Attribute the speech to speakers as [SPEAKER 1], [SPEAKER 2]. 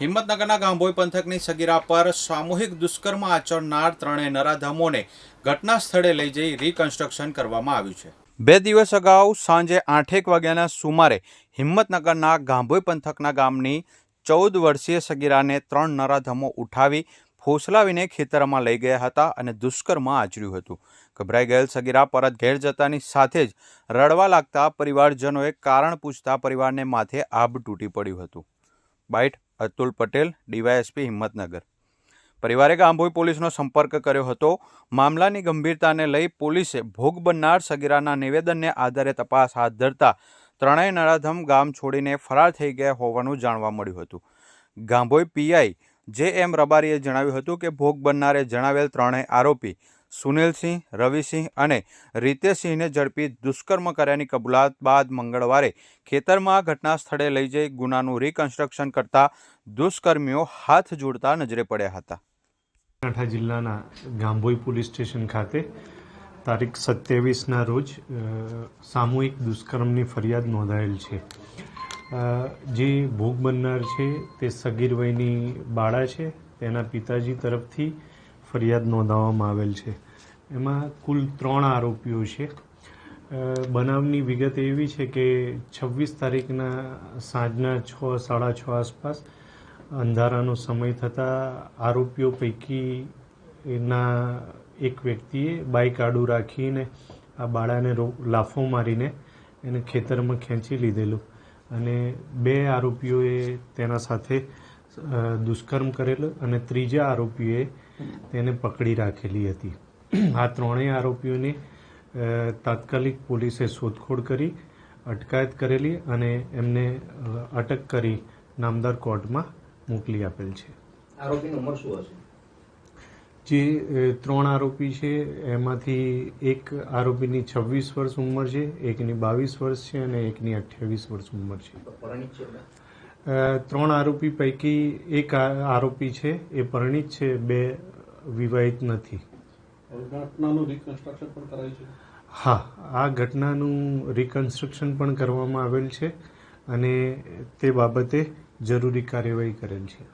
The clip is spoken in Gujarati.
[SPEAKER 1] હિંમતનગરના ગાંભોઈ પંથકની સગીરા પર સામૂહિક દુષ્કર્મ આચરનાર ત્રણેય નરાધમોને ઘટના સ્થળે લઈ જઈ રિકન્સ્ટ્રક્શન કરવામાં આવ્યું છે. બે દિવસ અગાઉ સાંજે આઠેક વાગ્યાના સુમારે હિંમતનગરના ગાંભોઈ પંથકના ગામની ચૌદ વર્ષીય સગીરાને ત્રણ નરાધમો ઉઠાવી ફોસલાવીને ખેતરમાં લઈ ગયા હતા અને દુષ્કર્મ આચર્યું હતું. ગભરાઈ ગયેલ સગીરા પરત ઘેર જતાની સાથે જ રડવા લાગતા પરિવારજનોએ કારણ પૂછતા પરિવારને માથે આભ તૂટી પડ્યું હતું. Bite Atul Patel, DYSP Himmatnagar. પરિવારે ગાંભોઈ પોલીસનો સંપર્ક કર્યો હતો. મામલાની ગંભીરતાને લઈ પોલીસે ભોગ બનનાર સગીરાના નિવેદનને આધારે તપાસ હાથ ધરતા ત્રણેય નરાધમ ગામ છોડીને ફરાર થઈ ગયા હોવાનું જાણવા મળ્યું હતું. ગાંભોઈ પીઆઈ જે એમ રબારીએ જણાવ્યું હતું કે ભોગ બનનારે જણાવેલ ત્રણેય આરોપી સુનિલસિંહ, રવિસિંહ અને રીતેશસિંહને ઝડપી દુષ્કર્મ કર્યાની કબૂલાત બાદ મંગળવારે ખેતરમાં ઘટના સ્થળે લઈ જઈ ગુનાનું રિકન્સ્ટ્રક્શન કરતા દુષ્કર્મીઓ હાથ જોડતા નજરે પડ્યા હતા.
[SPEAKER 2] બનાસકાંઠા જિલ્લાના ગાંભોઈ પોલીસ સ્ટેશન ખાતે તારીખ સત્યાવીસના રોજ સામૂહિક દુષ્કર્મની ફરિયાદ નોંધાયેલ છે. જે ભોગ બનનાર છે તે સગીર વયની બાળા છે. તેના પિતાજી તરફથી ફરિયાદ નોંધાવવામાં આવેલ છે. એમાં કુલ ત્રણ આરોપીઓ છે. બનાવની વિગત એવી છે કે છવ્વીસ તારીખના સાંજના છ, સાડા છ આસપાસ અંધારાનો સમય થતાં આરોપીઓ પૈકી એના એક વ્યક્તિએ બાઇક આડું રાખીને આ બાળાને લાફો મારીને એને ખેતરમાં ખેંચી લીધેલું. અને બે આરોપીઓએ તેના સાથે દુષ્કર્મ કરેલો અને ત્રીજા આરોપીએ તેને પકડી રાખેલી હતી. આ ત્રણેય આરોપીઓને તાત્કાલિક પોલીસે શોધખોળ કરી અટકાયત કરેલી અને એમને અટક કરી નામદાર કોર્ટમાં મોકલી આપેલ છે.
[SPEAKER 3] આરોપીની ઉંમર શું હશે?
[SPEAKER 2] જે ત્રણ આરોપી છે એમાંથી એક આરોપીની છવ્વીસ વર્ષ ઉંમર છે એકની બાવીસ વર્ષ છે અને એકની અઠ્યાવીસ વર્ષ ઉંમર છે. ત્રણ આરોપી પૈકી એક આરોપી છે એ પરિણીત છે બે વિવાહિત નથી.
[SPEAKER 4] ઘટનાનું રિકન્સ્ટ્રક્શન પણ કરાયું છે?
[SPEAKER 2] હા આ ઘટનાનું રિકન્સ્ટ્રક્શન પણ કરવામાં આવેલ છે અને તે બાબતે જરૂરી કાર્યવાહી કરેલ છે.